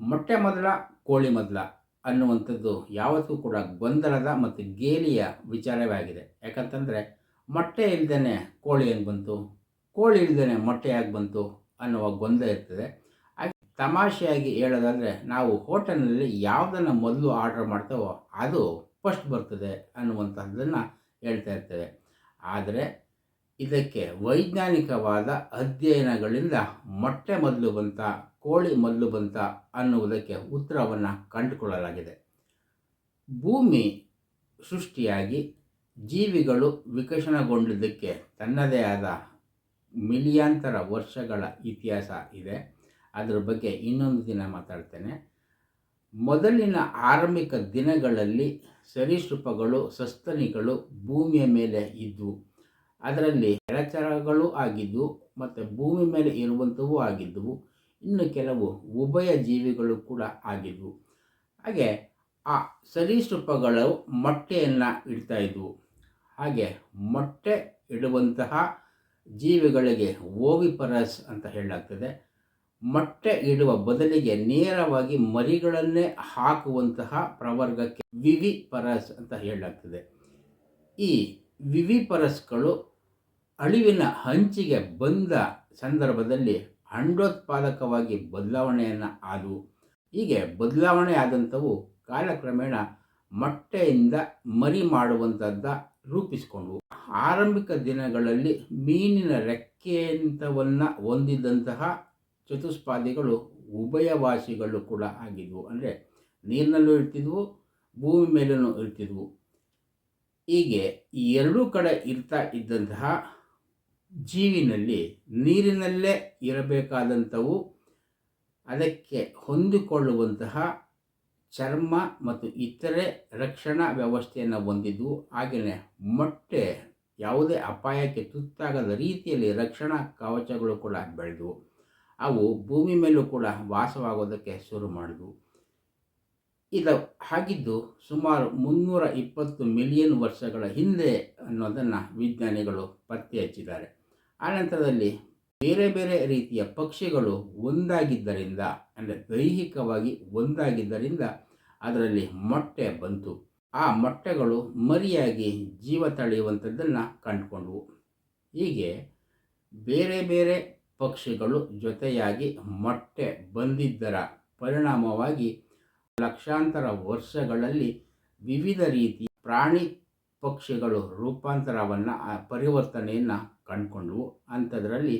ಮೊಟ್ಟೆ ಮೊದಲ, ಕೋಳಿ ಮೊದಲ ಅನ್ನುವಂಥದ್ದು ಯಾವತ್ತೂ ಕೂಡ ಗೊಂದಲದ ಮತ್ತು ಗೇಲಿಯ ವಿಚಾರವೇ ಆಗಿದೆ ಯಾಕಂತಂದರೆ ಮೊಟ್ಟೆ ಇಲ್ದೇ ಕೋಳಿ ಹೆಂಗೆ ಬಂತು? ಕೋಳಿ ಇಲ್ದೇ ಮೊಟ್ಟೆ ಯಾಕೆ ಬಂತು ಅನ್ನುವ ಗೊಂದಲ ಇರ್ತದೆ. ಹಾಗೆ ತಮಾಷೆಯಾಗಿ ಹೇಳೋದಾದರೆ ನಾವು ಹೋಟೆಲ್ನಲ್ಲಿ ಯಾವುದನ್ನು ಮೊದಲು ಆರ್ಡರ್ ಮಾಡ್ತೇವೋ ಅದು ಫಸ್ಟ್ ಬರ್ತದೆ ಅನ್ನುವಂಥದ್ದನ್ನು ಹೇಳ್ತಾ ಇರ್ತೇವೆ. ಆದರೆ ಇದಕ್ಕೆ ವೈಜ್ಞಾನಿಕವಾದ ಅಧ್ಯಯನಗಳಿಂದ ಮೊಟ್ಟೆ ಮೊದಲು ಬಂತ, ಕೋಳಿ ಮೊದಲು ಬಂತ ಅನ್ನುವುದಕ್ಕೆ ಉತ್ತರವನ್ನು ಕಂಡುಕೊಳ್ಳಲಾಗಿದೆ. ಭೂಮಿ ಸೃಷ್ಟಿಯಾಗಿ ಜೀವಿಗಳು ವಿಕಸನಗೊಂಡಿದ್ದಕ್ಕೆ ತನ್ನದೇ ಆದ ಮಿಲಿಯಾಂತರ ವರ್ಷಗಳ ಇತಿಹಾಸ ಇದೆ. ಅದರ ಬಗ್ಗೆ ಇನ್ನೊಂದು ದಿನ ಮಾತಾಡ್ತೇನೆ. ಮೊದಲಿನ ಆರಂಭಿಕ ದಿನಗಳಲ್ಲಿ ಸರೀಸೃಪಗಳು, ಸಸ್ತನಿಗಳು ಭೂಮಿಯ ಮೇಲೆ ಇದ್ದವು ಅದರಲ್ಲಿ ಜಲಚರಗಳು ಆಗಿದ್ದು ಮತ್ತು ಭೂಮಿ ಮೇಲೆ ಇರುವಂಥವು ಆಗಿದ್ದವು. ಇನ್ನು ಕೆಲವು ಉಭಯ ಜೀವಿಗಳು ಕೂಡ ಆಗಿದ್ವು. ಹಾಗೆ ಆ ಸರೀಸೃಪಗಳು ಮೊಟ್ಟೆಯನ್ನು ಇಡ್ತಾ ಇದ್ವು. ಹಾಗೆ ಮೊಟ್ಟೆ ಇಡುವಂತಹ ಜೀವಿಗಳಿಗೆ ಓವಿಪರಸ್ ಅಂತ ಹೇಳಲಾಗ್ತದೆ. ಮೊಟ್ಟೆ ಇಡುವ ಬದಲಿಗೆ ನೇರವಾಗಿ ಮರಿಗಳನ್ನೇ ಹಾಕುವಂತಹ ಪ್ರವರ್ಗಕ್ಕೆ ವಿವಿಪರಸ್ ಅಂತ ಹೇಳಲಾಗ್ತದೆ. ಈ ವಿವಿಪರಸ್ಗಳು ಅಳಿವಿನ ಹಂಚಿಗೆ ಬಂದ ಸಂದರ್ಭದಲ್ಲಿ ಅಂಡೋತ್ಪಾದಕವಾಗಿ ಬದಲಾವಣೆಯನ್ನು ಆದವು. ಹೀಗೆ ಬದಲಾವಣೆ ಆದಂಥವು ಕಾಲಕ್ರಮೇಣ ಮೊಟ್ಟೆಯಿಂದ ಮರಿ ಮಾಡುವಂಥದ್ದ ರೂಪಿಸಿಕೊಂಡವು. ಆರಂಭಿಕ ದಿನಗಳಲ್ಲಿ ಮೀನಿನ ರೆಕ್ಕೆಯಂಥವನ್ನು ಹೊಂದಿದ್ದಂತಹ ಚತುಷ್ಪಾದಿಗಳು ಉಭಯವಾಸಿಗಳು ಕೂಡ ಆಗಿದ್ವು. ಅಂದರೆ ನೀರಿನಲ್ಲೂ ಇರ್ತಿದ್ವು, ಭೂಮಿ ಮೇಲೂ ಇರ್ತಿದ್ವು. ಹೀಗೆ ಈ ಎರಡೂ ಕಡೆ ಇರ್ತಾ ಇದ್ದಂತಹ ಜೀವಿನಲ್ಲಿ ನೀರಿನಲ್ಲೇ ಇರಬೇಕಾದಂಥವು ಅದಕ್ಕೆ ಹೊಂದಿಕೊಳ್ಳುವಂತಹ ಚರ್ಮ ಮತ್ತು ಇತರೆ ರಕ್ಷಣಾ ವ್ಯವಸ್ಥೆಯನ್ನು ಹೊಂದಿದ್ದು ಹಾಗೆಯೇ ಮೊಟ್ಟೆ ಯಾವುದೇ ಅಪಾಯಕ್ಕೆ ತುತ್ತಾಗದ ರೀತಿಯಲ್ಲಿ ರಕ್ಷಣಾ ಕವಚಗಳು ಕೂಡ ಬೆಳೆದವು ಅವು ಭೂಮಿ ಮೇಲೂ ಕೂಡ ವಾಸವಾಗೋದಕ್ಕೆ ಶುರು ಮಾಡಿದ್ವು. ಇದು ಹಾಗಿದ್ದು ಸುಮಾರು ಮುನ್ನೂರ ಇಪ್ಪತ್ತು ಮಿಲಿಯನ್ ವರ್ಷಗಳ ಹಿಂದೆ ಅನ್ನೋದನ್ನು ವಿಜ್ಞಾನಿಗಳು ಪತ್ತೆ ಹಚ್ಚಿದ್ದಾರೆ. ಆನಂತರದಲ್ಲಿ ಬೇರೆ ಬೇರೆ ರೀತಿಯ ಪಕ್ಷಿಗಳು ಒಂದಾಗಿದ್ದರಿಂದ, ಅಂದರೆ ದೈಹಿಕವಾಗಿ ಒಂದಾಗಿದ್ದರಿಂದ ಅದರಲ್ಲಿ ಮೊಟ್ಟೆ ಬಂತು. ಆ ಮೊಟ್ಟೆಗಳು ಮರಿಯಾಗಿ ಜೀವ ತಳೆಯುವಂಥದ್ದನ್ನು ಕಂಡುಕೊಂಡವು. ಹೀಗೆ ಬೇರೆ ಬೇರೆ ಪಕ್ಷಿಗಳು ಜೊತೆಯಾಗಿ ಮೊಟ್ಟೆ ಬಂದಿದ್ದರ ಪರಿಣಾಮವಾಗಿ ಲಕ್ಷಾಂತರ ವರ್ಷಗಳಲ್ಲಿ ವಿವಿಧ ರೀತಿ ಪ್ರಾಣಿ ಪಕ್ಷಿಗಳು ರೂಪಾಂತರವನ್ನು ಪರಿವರ್ತನೆಯನ್ನು ಕಂಡುಕೊಂಡವು. ಅಂಥದ್ರಲ್ಲಿ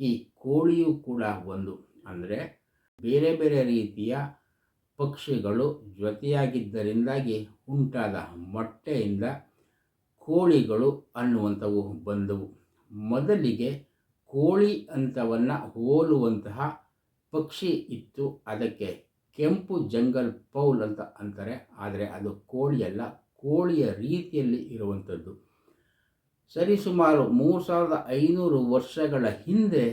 ಈ ಕೋಳಿಯೂ ಕೂಡ ಒಂದು. ಅಂದರೆ ಬೇರೆ ಬೇರೆ ರೀತಿಯ ಪಕ್ಷಿಗಳು ಜೊತೆಯಾಗಿದ್ದರಿಂದಾಗಿ ಉಂಟಾದ ಮೊಟ್ಟೆಯಿಂದ ಕೋಳಿಗಳು ಅನ್ನುವಂಥವು ಬಂದವು. ಮೊದಲಿಗೆ ಕೋಳಿ ಅಂತವನ್ನು ಹೋಲುವಂತಹ ಪಕ್ಷಿ ಇತ್ತು. ಅದಕ್ಕೆ ಕೆಂಪು ಜಂಗಲ್ ಪೌಲ್ ಅಂತ ಅಂತಾರೆ, ಆದರೆ ಅದು ಕೋಳಿಯಲ್ಲ ಕೋಳಿಯ ರೀತಿಯಲ್ಲಿ ಇರುವಂಥದ್ದು. ಸರಿಸುಮಾರು ಮೂರು ಸಾವಿರದ ಐನೂರು ವರ್ಷಗಳ ಹಿಂದೆ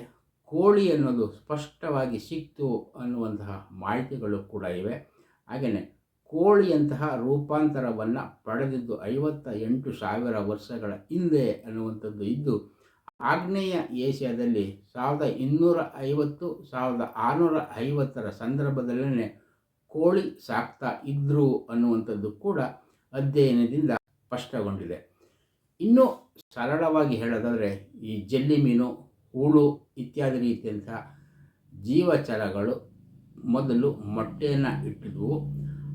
ಕೋಳಿ ಅನ್ನೋದು ಸ್ಪಷ್ಟವಾಗಿ ಸಿಕ್ತು ಅನ್ನುವಂತಹ ಮಾಹಿತಿಗಳು ಕೂಡ ಇವೆ. ಹಾಗೆಯೇ ಕೋಳಿಯಂತಹ ರೂಪಾಂತರವನ್ನು ಪಡೆದಿದ್ದು ಐವತ್ತ ಎಂಟು ಸಾವಿರ ವರ್ಷಗಳ ಹಿಂದೆ ಅನ್ನುವಂಥದ್ದು ಇದ್ದು ಆಗ್ನೇಯ ಏಷ್ಯಾದಲ್ಲಿ ಸಾವಿರದ ಇನ್ನೂರ ಐವತ್ತು, ಸಾವಿರದ ಆರುನೂರ ಐವತ್ತರ ಸಂದರ್ಭದಲ್ಲೇ ಕೋಳಿ ಸಾಕ್ತಾ ಇದ್ದರು ಅನ್ನುವಂಥದ್ದು ಕೂಡ ಅಧ್ಯಯನದಿಂದ ಸ್ಪಷ್ಟಗೊಂಡಿದೆ. ಇನ್ನೂ ಸರಳವಾಗಿ ಹೇಳೋದಾದರೆ, ಈ ಜಲ್ಲಿ ಮೀನು, ಹೂಳು ಇತ್ಯಾದಿ ರೀತಿಯಂಥ ಜೀವಚರಗಳು ಮೊದಲು ಮೊಟ್ಟೆಯನ್ನು ಇಟ್ಟಿದ್ವು.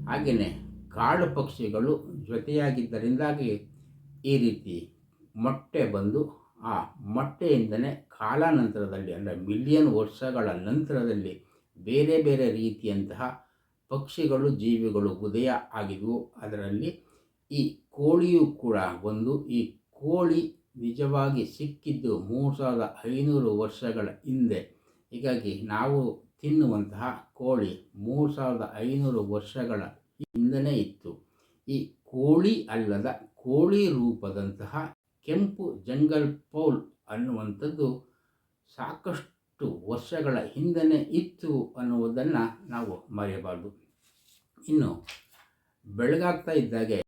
ಹಾಗೆಯೇ ಕಾಡು ಪಕ್ಷಿಗಳು ಜೊತೆಯಾಗಿದ್ದರಿಂದಾಗಿ ಈ ರೀತಿ ಮೊಟ್ಟೆ ಬಂದು ಆ ಮೊಟ್ಟೆಯಿಂದಲೇ ಕಾಲಾನಂತರದಲ್ಲಿ, ಅಂದರೆ ಮಿಲಿಯನ್ ವರ್ಷಗಳ ನಂತರದಲ್ಲಿ ಬೇರೆ ಬೇರೆ ರೀತಿಯಂತಹ ಪಕ್ಷಿಗಳು, ಜೀವಿಗಳು ಉದಯ ಆಗಿದ್ವು. ಅದರಲ್ಲಿ ಈ ಕೋಳಿಯೂ ಕೂಡ ಒಂದು. ಈ ಕೋಳಿ ನಿಜವಾಗಿ ಸಿಕ್ಕಿದ್ದು ಮೂರು ಸಾವಿರದ ಐನೂರು ವರ್ಷಗಳ ಹಿಂದೆ. ಹೀಗಾಗಿ ನಾವು ತಿನ್ನುವಂತಹ ಕೋಳಿ ಮೂರು ಸಾವಿರದ ಐನೂರು ವರ್ಷಗಳ ಹಿಂದನೇ ಇತ್ತು. ಈ ಕೋಳಿ ಅಲ್ಲದ ಕೋಳಿ ರೂಪದಂತಹ ಕೆಂಪು ಜಂಗಲ್ ಪೌಲ್ ಅನ್ನುವಂಥದ್ದು ಸಾಕಷ್ಟು ವರ್ಷಗಳ ಹಿಂದೆ ಇತ್ತು ಅನ್ನುವುದನ್ನು ನಾವು ಮರೆಯಬಾರ್ದು. ಇನ್ನು ಬೆಳಗಾಗ್ತಾ ಇದ್ದಾಗೆ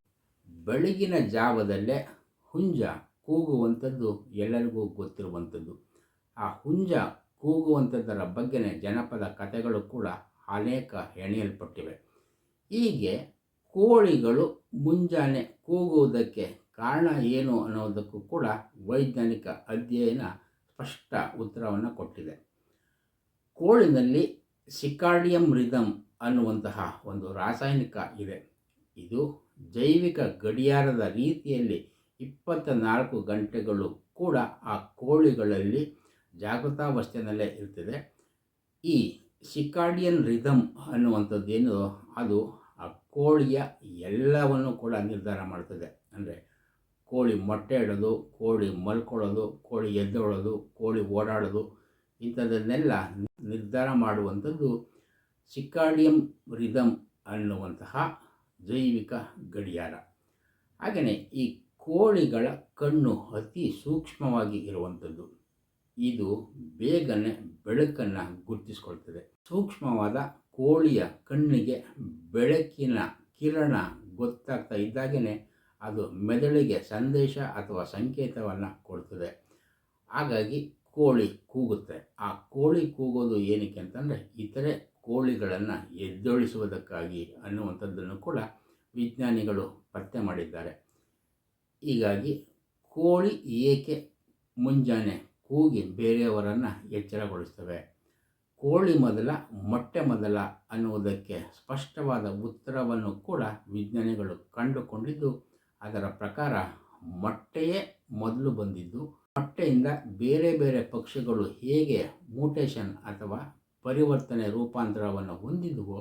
ಬೆಳಗಿನ ಜಾವದಲ್ಲೇ ಹುಂಜ ಕೂಗುವಂಥದ್ದು ಎಲ್ಲರಿಗೂ ಗೊತ್ತಿರುವಂಥದ್ದು. ಆ ಹುಂಜ ಕೂಗುವಂಥದ್ದರ ಬಗ್ಗೆನೇ ಜನಪದ ಕಥೆಗಳು ಕೂಡ ಅನೇಕ ಹೆಣೆಯಲ್ಪಟ್ಟಿವೆ ಹೀಗೆ ಕೋಳಿಗಳು ಮುಂಜಾನೆ ಕೂಗುವುದಕ್ಕೆ ಕಾರಣ ಏನು ಅನ್ನೋದಕ್ಕೂ ಕೂಡ ವೈಜ್ಞಾನಿಕ ಅಧ್ಯಯನ ಸ್ಪಷ್ಟ ಉತ್ತರವನ್ನು ಕೊಟ್ಟಿದೆ. ಕೋಳಿನಲ್ಲಿ ಸಿಕಾರ್ಡಿಯಂ ರಿದಮ್ ಅನ್ನುವಂತಹ ಒಂದು ರಾಸಾಯನಿಕ ಇದೆ. ಇದು ಜೈವಿಕ ಗಡಿಯಾರದ ರೀತಿಯಲ್ಲಿ ಇಪ್ಪತ್ತ ನಾಲ್ಕು ಗಂಟೆಗಳು ಕೂಡ ಆ ಕೋಳಿಗಳಲ್ಲಿ ಜಾಗೃತಾವಸ್ಥೆಯಲ್ಲೇ ಇರ್ತದೆ ಈ ಸಿಕಾರ್ಡಿಯನ್ ರಿದಮ್ ಅನ್ನುವಂಥದ್ದೇನು? ಅದು ಆ ಕೋಳಿಯ ಎಲ್ಲವನ್ನು ಕೂಡ ನಿರ್ಧಾರ ಮಾಡ್ತದೆ. ಅಂದರೆ ಕೋಳಿ ಮೊಟ್ಟೆ ಇಡೋದು, ಕೋಳಿ ಮಲ್ಕೊಳ್ಳೋದು, ಕೋಳಿ ಎದ್ದೊಳೋದು ಕೋಳಿ ಓಡಾಡೋದು, ಇಂಥದ್ದನ್ನೆಲ್ಲ ನಿರ್ಧಾರ ಮಾಡುವಂಥದ್ದು ಸಿಕ್ಕಾಡಿಯಂ ರಿದಮ್ ಅನ್ನುವಂತಹ ಜೈವಿಕ ಗಡಿಯಾರ. ಹಾಗೆಯೇ ಈ ಕೋಳಿಗಳ ಕಣ್ಣು ಅತಿ ಸೂಕ್ಷ್ಮವಾಗಿ ಇರುವಂಥದ್ದು. ಇದು ಬೇಗನೆ ಬೆಳಕನ್ನು ಗುರುತಿಸ್ಕೊಳ್ತದೆ. ಸೂಕ್ಷ್ಮವಾದ ಕೋಳಿಯ ಕಣ್ಣಿಗೆ ಬೆಳಕಿನ ಕಿರಣ ಗೊತ್ತಾಗ್ತಾ ಇದ್ದಾಗೇ ಅದು ಮೆದುಳಿಗೆ ಸಂದೇಶ ಅಥವಾ ಸಂಕೇತವನ್ನು ಕೊಡ್ತದೆ. ಹಾಗಾಗಿ ಕೋಳಿ ಕೂಗುತ್ತೆ. ಆ ಕೋಳಿ ಕೂಗೋದು ಏನಕ್ಕೆ ಅಂತಂದರೆ, ಇತರೆ ಕೋಳಿಗಳನ್ನು ಎದ್ದೊಳಿಸುವುದಕ್ಕಾಗಿ ಅನ್ನುವಂಥದ್ದನ್ನು ಕೂಡ ವಿಜ್ಞಾನಿಗಳು ಪತ್ತೆ ಮಾಡಿದ್ದಾರೆ. ಹೀಗಾಗಿ ಕೋಳಿ ಏಕೆ ಮುಂಜಾನೆ ಕೂಗಿ ಬೇರೆಯವರನ್ನು ಎಚ್ಚರಗೊಳಿಸ್ತವೆ? ಕೋಳಿ ಮೊದಲ, ಮೊಟ್ಟೆ ಮೊದಲ ಅನ್ನುವುದಕ್ಕೆ ಸ್ಪಷ್ಟವಾದ ಉತ್ತರವನ್ನು ಕೂಡ ವಿಜ್ಞಾನಿಗಳು ಕಂಡುಕೊಂಡಿದ್ದು ಅದರ ಪ್ರಕಾರ ಮೊಟ್ಟೆಯೇ ಮೊದಲು ಬಂದಿದ್ದು. ಮೊಟ್ಟೆಯಿಂದ ಬೇರೆ ಬೇರೆ ಪಕ್ಷಿಗಳು ಹೇಗೆ ಮ್ಯೂಟೇಷನ್ ಅಥವಾ ಪರಿವರ್ತನೆ ರೂಪಾಂತರವನ್ನು ಹೊಂದಿದವೋ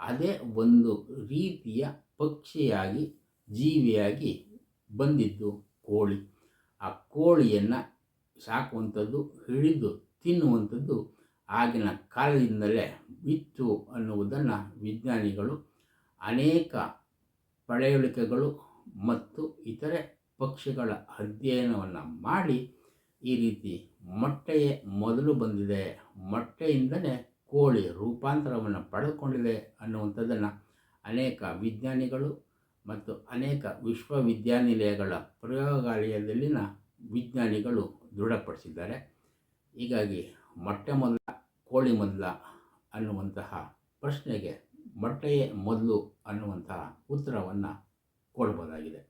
ಅದೇ ಒಂದು ರೀತಿಯ ಪಕ್ಷಿಯಾಗಿ, ಜೀವಿಯಾಗಿ ಬಂದಿದ್ದು ಕೋಳಿ. ಆ ಕೋಳಿಯನ್ನು ಸಾಕುವಂಥದ್ದು, ಹಿಡಿದು ತಿನ್ನುವಂಥದ್ದು ಆಗಿನ ಕಾಲದಿಂದಲೇ ಇತ್ತು ಅನ್ನುವುದನ್ನು ವಿಜ್ಞಾನಿಗಳು ಅನೇಕ ಪಳೆಯುಳಿಕೆಗಳು ಮತ್ತು ಇತರೆ ಪಕ್ಷಿಗಳ ಅಧ್ಯಯನವನ್ನು ಮಾಡಿ ಈ ರೀತಿ ಮೊಟ್ಟೆಯೇ ಮೊದಲು ಬಂದಿದೆ. ಮೊಟ್ಟೆಯಿಂದಲೇ ಕೋಳಿ ರೂಪಾಂತರವನ್ನು ಪಡೆದುಕೊಂಡಿದೆ ಅನ್ನುವಂಥದ್ದನ್ನು ಅನೇಕ ವಿಜ್ಞಾನಿಗಳು ಮತ್ತು ಅನೇಕ ವಿಶ್ವವಿದ್ಯಾನಿಲಯಗಳ ಪ್ರಯೋಗಾಲಯದಲ್ಲಿನ ವಿಜ್ಞಾನಿಗಳು ದೃಢಪಡಿಸಿದ್ದಾರೆ. ಹೀಗಾಗಿ ಮೊಟ್ಟೆ ಮೊದಲ, ಕೋಳಿ ಮೊದಲ ಅನ್ನುವಂತಹ ಪ್ರಶ್ನೆಗೆ ಮೊಟ್ಟೆಯೇ ಮೊದಲು ಅನ್ನುವಂತಹ ಉತ್ತರವನ್ನು ಕೊಡ್ಬೋದಾಗಿದೆ.